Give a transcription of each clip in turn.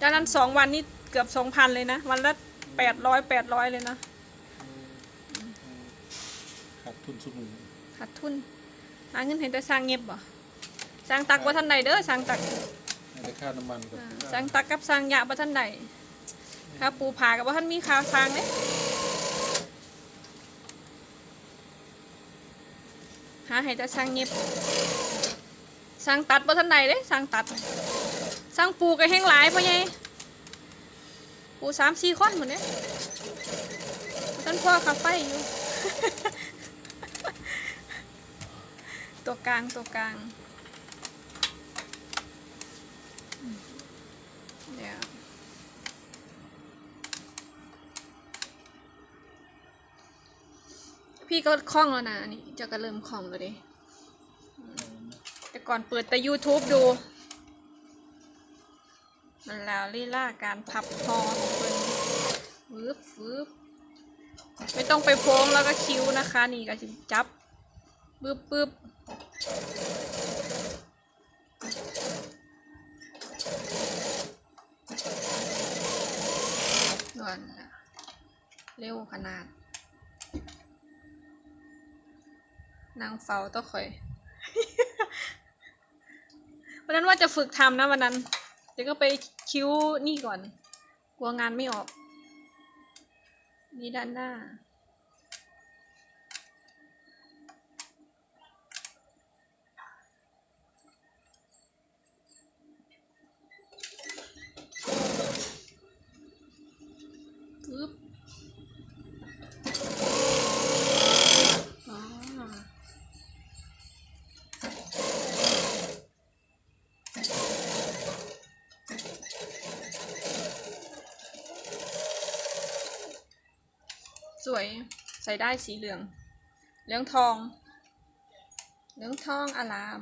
จากนั้นสองวันนี้เกือบสองพันเลยนะ วันละแปดร้อยแปดร้อยเลยนะขาดทุนสมุนขาดทุนหาเงินเห็นแต่สร้างเงียบบ่สร้างตักว่าท่านใดเด้อสร้างตักในค่าน้ำมันกับอ่าสร้างตักกับสร้างยาบ่ท่านใดค่าปูผากับบ่ท่านมีค่าสร้างเด้หาให้แต่สร้างเงียบสร้างตัดบ่ท่านใดเด้สร้างตัด สร้างปูก็แห้งหลายพ่อใหญ่ปูสามสี่คนหมดเนี่ยท่านพ่อคาไฟอยู่ ตัวกลางตัวกลางเดี๋ยวพี่ก็คล่องแล้วนะอันนี่จะก็เริ่มคล่องแล้วดิแต่ก่อนเปิดแต่ YouTube ดู แล้วลีลาการพับพอของเพิ่นฟึบฟึบไม่ต้องไปโพ้งแล้วก็คิ้วนะคะ นี่ก็จะจับปึ๊บปึ๊บด่วนเร็วขนาด นางเฝ้าต้องคอย วันนั้นว่าจะฝึกทำนะวันนั้น ดี๋ยวก็ไปคิ้วนี่ก่อน กลัวงานไม่ออก นี่ด้านหน้า วยใส่ได้สีเหลือง เหลืองทอง เหลืองทองอลาม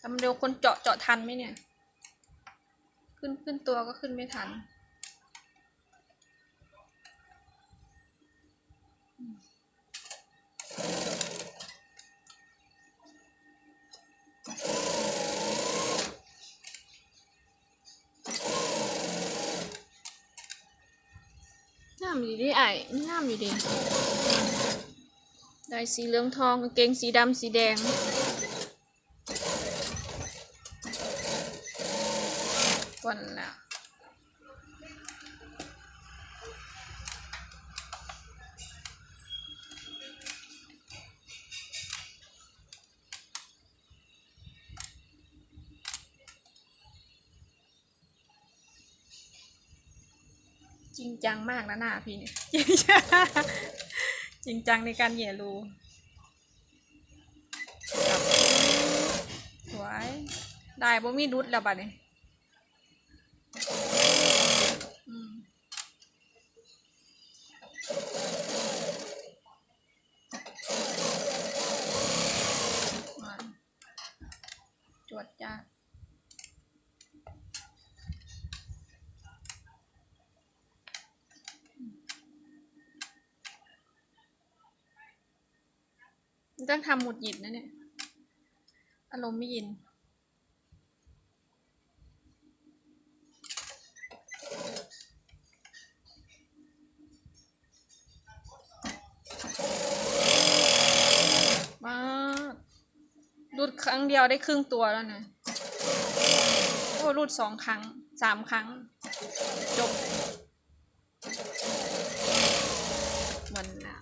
ทำเร็วคนเจาะเจาะทันไหมเนี่ย ขึ้นขึ้นตัวก็ขึ้นไม่ทันามอยู่ดิไอ้งามอยู่ดิได้สีเหลืองทองกางเกงสีดำสีแดงวันละ จริงจังมากนะหน้าพี่เนี่ยจริงจังจริงจังในการเหย่รูสวย ได้บ่มีดุดแล้วบัดนี้ ต้องทำหมุดหยินนะเนี่ย อารมณ์ไม่ยิน มารูดครั้งเดียวได้ครึ่งตัวแล้วนะ โอ้รูดสองครั้ง สามครั้ง จบมันอะ